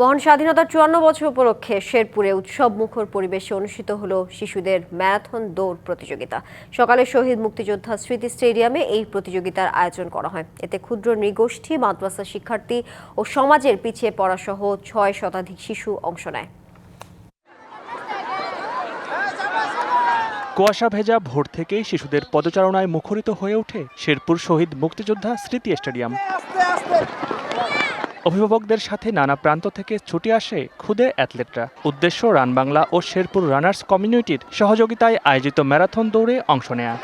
মহান স্বাধীনতার চুয়ান্ন বছর উপলক্ষে শেরপুরে উৎসব মুখর পরিবেশে অনুষ্ঠিত হল শিশুদের ম্যারাথন দৌড় প্রতিযোগিতা। সকালে শহীদ মুক্তিযোদ্ধা স্মৃতি স্টেডিয়ামে এই প্রতিযোগিতার আয়োজন করা হয়। এতে ক্ষুদ্র নৃগোষ্ঠী মাদ্রাসা শিক্ষার্থী ও সমাজের পিছিয়ে পড়া সহ ছয় শতাধিক শিশু অংশ নেয়। কুয়াশা ভেজা ভোর থেকেই শিশুদের পদচারণায় মুখরিত হয়ে ওঠে শেরপুর শহীদ মুক্তিযোদ্ধা স্মৃতি স্টেডিয়াম। অভিভাবকদের সাথে নানা প্রান্ত থেকে ছুটে আসে খুদে অ্যাথলেটরা। উদ্দেশ্য রান বাংলা ও শেরপুর রানার্স কমিউনিটির সহযোগিতায় আয়োজিত ম্যারাথন দৌড়ে অংশ নেয়া।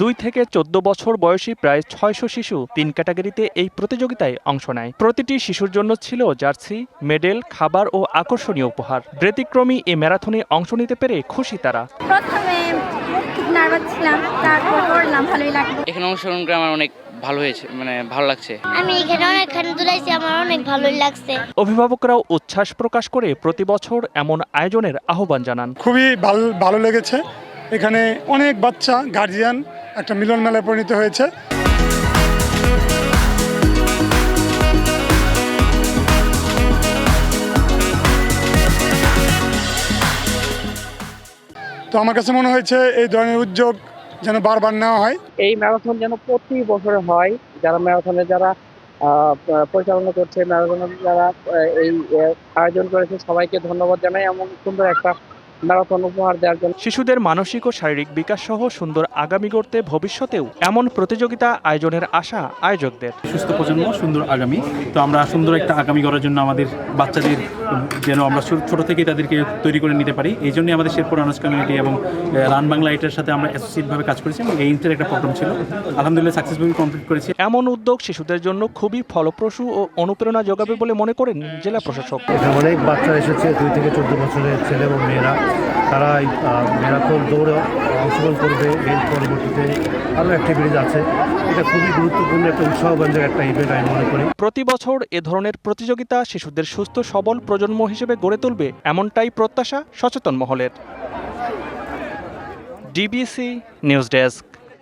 দুই থেকে চোদ্দ বছর বয়সী প্রায় ছয়শো শিশু তিন ক্যাটাগরিতে এই প্রতিযোগিতায় অংশ নেয়। প্রতিটি শিশুর জন্য ছিল জার্সি মেডেল খাবার ও আকর্ষণীয় উপহার। ব্যতিক্রমী এই ম্যারাথনে অংশ নিতে পেরে খুশি তারা। প্রথমে নার্ভাস ছিলাম তারপর করলাম ভালোই লাগল। এখানে অনুসরণ করে আমার অনেক ভালো হয়েছে মানে ভালো লাগছে? আমি এখানে অনেকখানি দৌড়াইছি আমার অনেক ভালোই লাগছে। অভিভাবকরাও উচ্ছ্বাস প্রকাশ করে প্রতি বছর এমন আয়োজনের আহ্বান জানান। খুবই ভালো ভালো লেগেছে। এখানে অনেক বাচ্চা গার্জিয়ান একটা মিলন মেলায় পরিণত হয়েছে। তো আমার কাছে মনে হয়েছে এই ধরনের উদ্যোগ যেন বারবার নেওয়া হয়। এই ম্যারাথন যেন প্রতি বছরে হয়, যারা ম্যারাথনে যারা পরিচালনা করছে, ম্যারাথনে যারা এই আয়োজন করেছে, সবাইকে ধন্যবাদ জানাই। এমন সুন্দর একটা ম্যারাথন উপহার দেওয়ার জন্য। শিশুদের মানসিক ও শারীরিক বিকাশ সহ সুন্দর আগামী গড়তে ভবিষ্যতেও এমন প্রতিযোগিতা আয়োজনের আশা আয়োজকদের। সুস্থ প্রজন্ম সুন্দর আগামী। তো আমরা সুন্দর একটা আগামী গড়ার জন্য আমাদের বাচ্চাদের যেন আমরা ছোট থেকে তাদেরকে তৈরি করে নিতে পারি। এই জন্যই আমাদের শেরপুর আনার্স কমিউনিটি এবং রান বাংলা এটার সাথে আমরা অ্যাসোসিয়েটভাবে কাজ করেছি এবং এই ইন্টার একটা প্রোগ্রাম ছিল। আলহামদুলিল্লাহ সাকসেসফুলি কমপ্লিট করেছি। এমন উদ্যোগ শিশুদের জন্য খুবই ফলপ্রসূ ও অনুপ্রেরণা যোগাবে বলে মনে করেন জেলা প্রশাসক। এখানে অনেক বাচ্চা এসেছে দুই থেকে চোদ্দ বছরের ছেলে এবং মেয়েরা। তারা এই ম্যারাথন দৌড়ে অংশগ্রহণ করবে, এর পরবর্তীতে আরও অ্যাক্টিভিটিজ আছে। এটা খুবই গুরুত্বপূর্ণ, একটা উৎসাহব্যঞ্জক একটা ইভেন্ট আমি মনে করি। প্রতি বছর এ ধরনের প্রতিযোগিতা শিশুদের সুস্থ, সবল প্রজন্ম হিসেবে গড়ে তুলবে এমনটাই প্রত্যাশা সচেতন মহলের। DBC news desk.